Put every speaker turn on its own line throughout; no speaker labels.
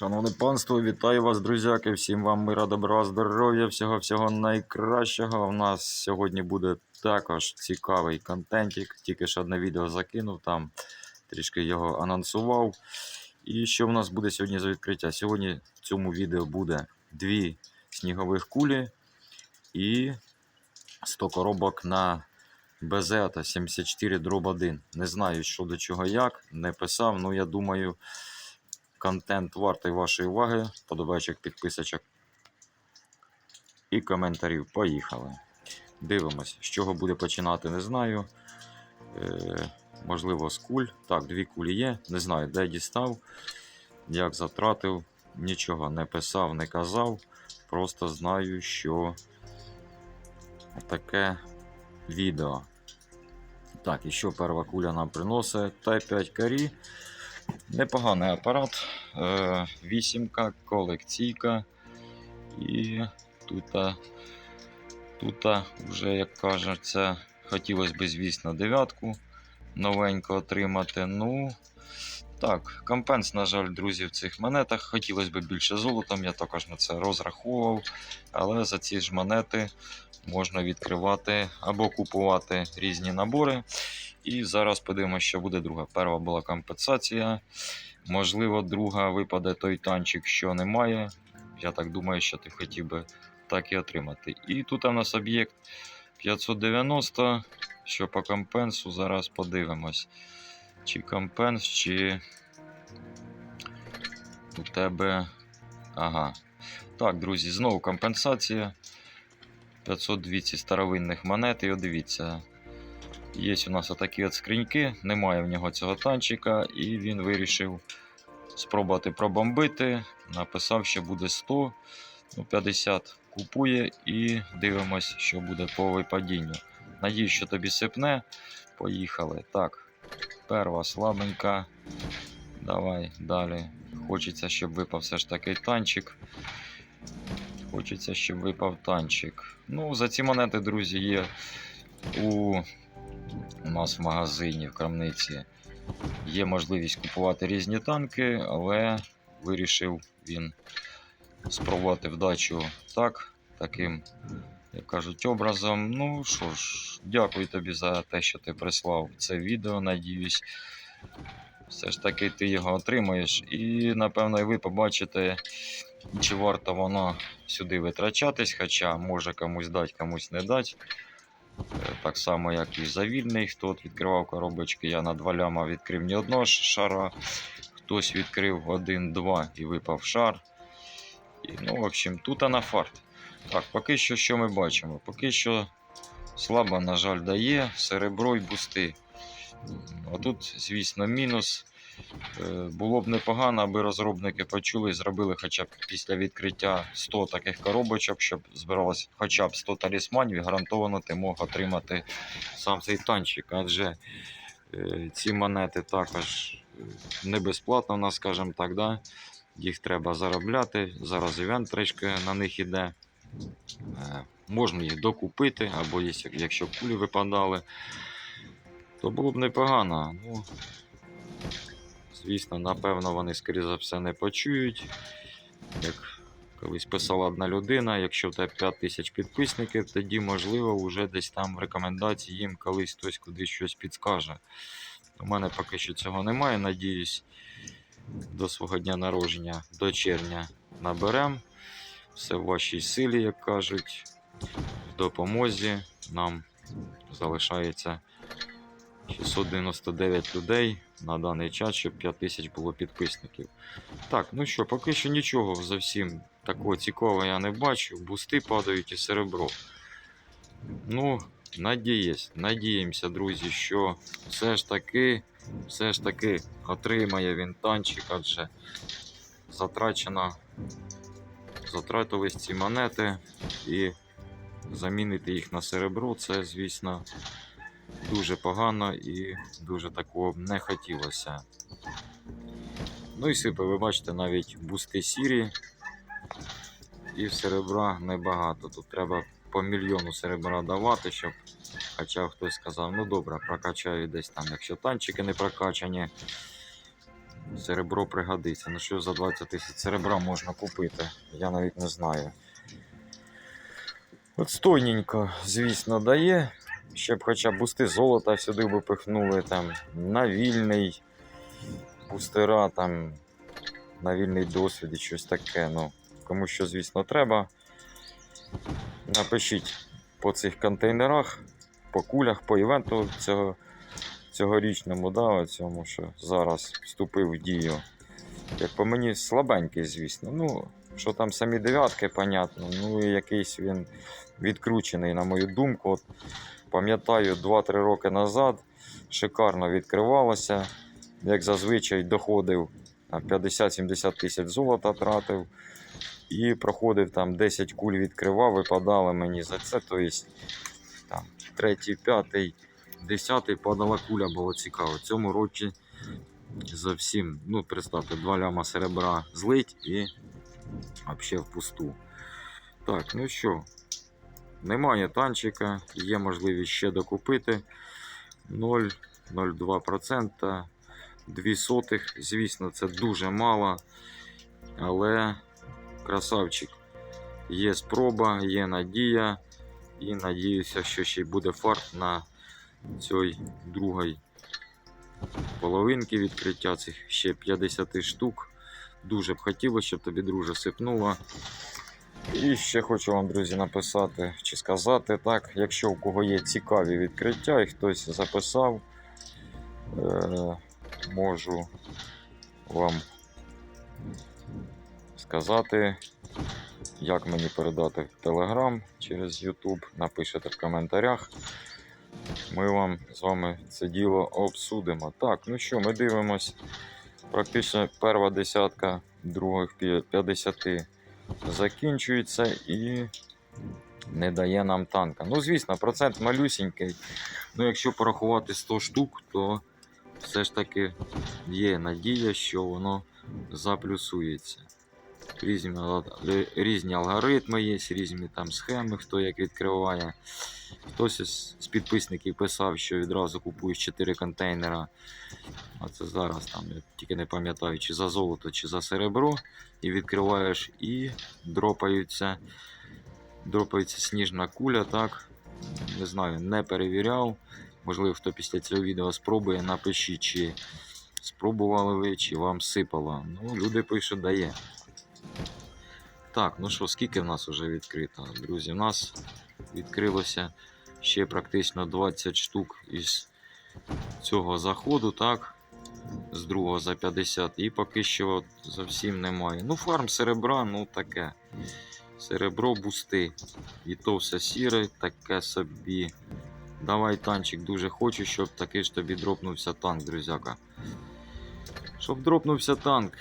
Шановне панство, вітаю вас, друзяки. Всім вам мира, добра, здоров'я, всього-всього найкращого. У нас сьогодні буде також цікавий контентик. Тільки що одне відео закинув, там трішки його анонсував. І що в нас буде сьогодні за відкриття? Сьогодні в цьому відео буде дві снігових кулі і 100 коробок на БЗ 74 дроб 1. Не знаю, що до чого як, не писав, ну я думаю. Контент вартий вашої уваги, подобайчик, підписочок і коментарів. Поїхали. Дивимось, з чого буде починати, не знаю. Е, можливо, з куль. Так, дві кулі є. Не знаю, де дістав, як затратив. Нічого не писав, не казав. Просто знаю, що таке відео. Так, і що перша куля нам приносить? Т5 карі. Непоганий апарат. Е, Вісімка, колекційка. І тут, тут вже, як кажеться, хотілося б, звісно, дев'ятку новенько отримати. Ну, так, компенс, на жаль, друзі, в цих монетах. Хотілося б більше золотом, я також на це розраховував. Але за ці ж монети можна відкривати або купувати різні набори. І зараз подивимося, що буде друга. Перша була компенсація. Можливо, друга випаде той танчик, що немає. Я так думаю, що ти хотів би так і отримати. І тут у нас об'єкт 590, що по компенсу. Зараз подивимось. Чи компенс, чи у тебе. Ага. Так, друзі, знову компенсація. 502 старовинних монет. І от дивіться, Є у нас отакі от скриньки, немає в нього цього танчика, і він вирішив спробувати пробомбити. Написав, що буде 100, ну 50 купує і дивимось, що буде по випадінню. Надіюсь, що тобі сипне. Поїхали. Так, перша слабенька. Давай далі. Хочеться, щоб випав все ж таки танчик. Хочеться, щоб випав танчик. Ну, за ці монети, друзі, є у у нас в магазині, в крамниці є можливість купувати різні танки, але вирішив він спробувати вдачу так, таким, як кажуть, образом. Ну що ж, дякую тобі за те, що ти прислав це відео. Надіюсь, все ж таки ти його отримаєш. І, напевно, і ви побачите, чи варто воно сюди витрачатись, хоча може комусь дати, комусь не дати. Е, Так само, як і завільний, хто відкривав коробочки, я на 2 ляма відкрив ні одного шара. Хтось відкрив один-два і випав шар. І, ну, в общем, тут на фарт. Так, поки що що ми бачимо? Поки що слабо, на жаль, дає серебро й бусти. А тут, звісно, мінус. Е, Було б непогано, аби розробники почули і зробили хоча б після відкриття 100 таких коробочок, щоб збиралось хоча б 100 талісманів і гарантовано ти мог отримати сам цей танчик. Адже е, ці монети також е, не безплатно, у нас, скажімо так, да? їх треба заробляти. Зараз івент трішки на них іде. Можна їх докупити, або якщо кулі випадали, то було б непогано. Ну, Звісно, напевно, вони, скоріше за все, не почують. Як колись писала одна людина, якщо в тебе 5 тисяч підписників, тоді, можливо, вже десь там в рекомендації їм колись хтось кудись щось підскаже. У мене поки що цього немає. Надіюсь, до свого дня народження, до червня наберемо. Все в вашій силі, як кажуть, в допомозі. Нам залишається 699 людей на даний час, щоб 5 тисяч було підписників. Так, ну що, поки що нічого зовсім такого цікавого я не бачу. Бусти падають і серебро. Ну, надіюсь, надіємося, друзі, що все ж таки, все ж таки отримає він танчик, адже затрачено, затратились ці монети і замінити їх на серебро, це, звісно, дуже погано і дуже такого не хотілося. Ну і сипи, ви бачите, навіть бусти сірі і серебра небагато. Тут треба по мільйону серебра давати, щоб хоча хтось сказав, ну добре, прокачаю десь там, якщо танчики не прокачані. серебро пригодиться. Ну що за 20 тисяч серебра можна купити? Я навіть не знаю. От стойненько, звісно, дає. Ще б хоча б бусти золота сюди би пихнули, там, на вільний бустера, там, на вільний досвід і щось таке. Ну, кому що, звісно, треба. Напишіть по цих контейнерах, по кулях, по івенту цього, цьогорічному, да, цьому, що зараз вступив в дію. Як по мені слабенький, звісно. Ну, що там самі дев'ятки, понятно. Ну і якийсь він відкручений, на мою думку. От, пам'ятаю, 2-3 роки назад шикарно відкривалося. Як зазвичай доходив 50-70 тисяч золота тратив. І проходив там 10 куль відкривав, випадали мені за це. Тобто там третій, п'ятий, десятий падала куля, було цікаво. Цьому році зовсім, ну, представте, 2 ляма серебра злить і взагалі впусту. Так, ну що, немає танчика, є можливість ще докупити 0,02%. 2 сотих, звісно, це дуже мало, але красавчик. Є спроба, є надія. І надіюся, що ще буде фарт на цій другій половинки відкриття цих ще 50 штук. Дуже б хотілося, щоб тобі, друже, сипнуло. І ще хочу вам, друзі, написати чи сказати так, якщо у кого є цікаві відкриття і хтось записав, е- можу вам сказати, як мені передати в Telegram через YouTube. Напишете в коментарях. Ми вам з вами це діло обсудимо. Так, ну що, ми дивимось. Практично перша десятка других пі- 50 закінчується і не дає нам танка. Ну, звісно, процент малюсінький. Ну, якщо порахувати 100 штук, то все ж таки є надія, що воно заплюсується. Різні, різні алгоритми є, різні там схеми, хто як відкриває. Хтось з підписників писав, що відразу купуєш 4 контейнера. А це зараз там, я тільки не пам'ятаю, чи за золото, чи за серебро. І відкриваєш і дропаються. Дропається сніжна куля, так. Не знаю, не перевіряв. Можливо, хто після цього відео спробує, напишіть, чи спробували ви, чи вам сипало. Ну, люди пишуть, дає. Так, ну що, скільки в нас вже відкрито? Друзі, в нас відкрилося ще практично 20 штук із цього заходу, так? З другого за 50. І поки що зовсім немає. Ну, фарм серебра, ну таке. Серебро бусти. І то все сіре, таке собі. Давай танчик, дуже хочу, щоб таки ж тобі дропнувся танк, друзяка. Щоб дропнувся танк.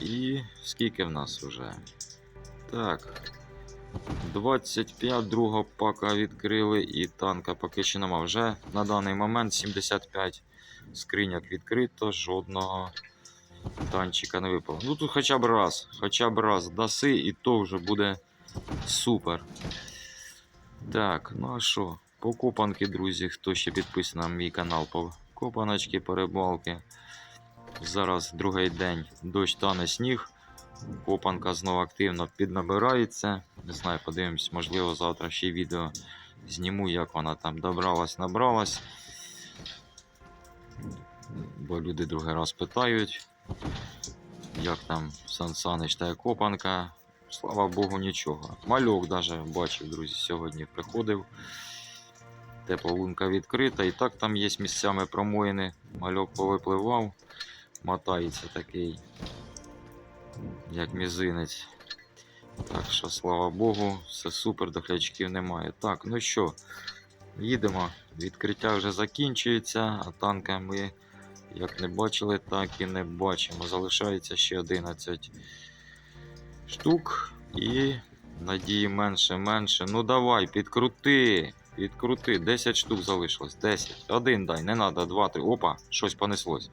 І скільки в нас вже? Так. 25 другого пака відкрили і танка поки що нема. Вже на даний момент 75 скриняк відкрито, жодного танчика не випало. Ну тут хоча б раз, хоча б раз даси, і то вже буде супер. Так, ну а що? По копанки, друзі, хто ще підписаний на мій канал по копаночки, по рибалки. Зараз другий день дощ тане сніг. Копанка знову активно піднабирається. Не знаю, подивимось, можливо, завтра ще відео зніму, як вона там добралась, набралась. Бо люди другий раз питають, як там Сан Санич та копанка. Слава Богу, нічого. Мальок даже бачив, друзі, сьогодні приходив. Тепла відкрита, і так там є місцями промоїни. Мальок повипливав, мотається такий як мізинець. Так що, слава Богу, все супер, доглячків немає. Так, ну що, їдемо. Відкриття вже закінчується, а танка ми як не бачили, так і не бачимо. Залишається ще 11 штук. І надії менше, менше. Ну давай, підкрути. Підкрути. 10 штук залишилось. 10. Один дай, не треба, два, три. Опа, щось понеслось.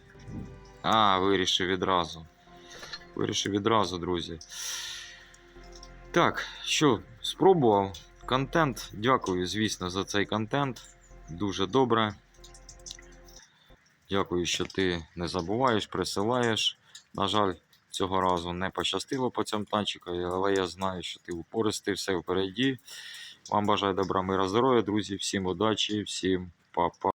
А, вирішив відразу. Вирішив відразу, друзі. Так, що, спробував. Контент. Дякую, звісно, за цей контент. Дуже добре. Дякую, що ти не забуваєш, присилаєш. На жаль, цього разу не пощастило по цьому танчику, але я знаю, що ти упористий, все впереді. Вам бажаю добра, мира, здоров'я, друзі. Всім удачі, всім па-па.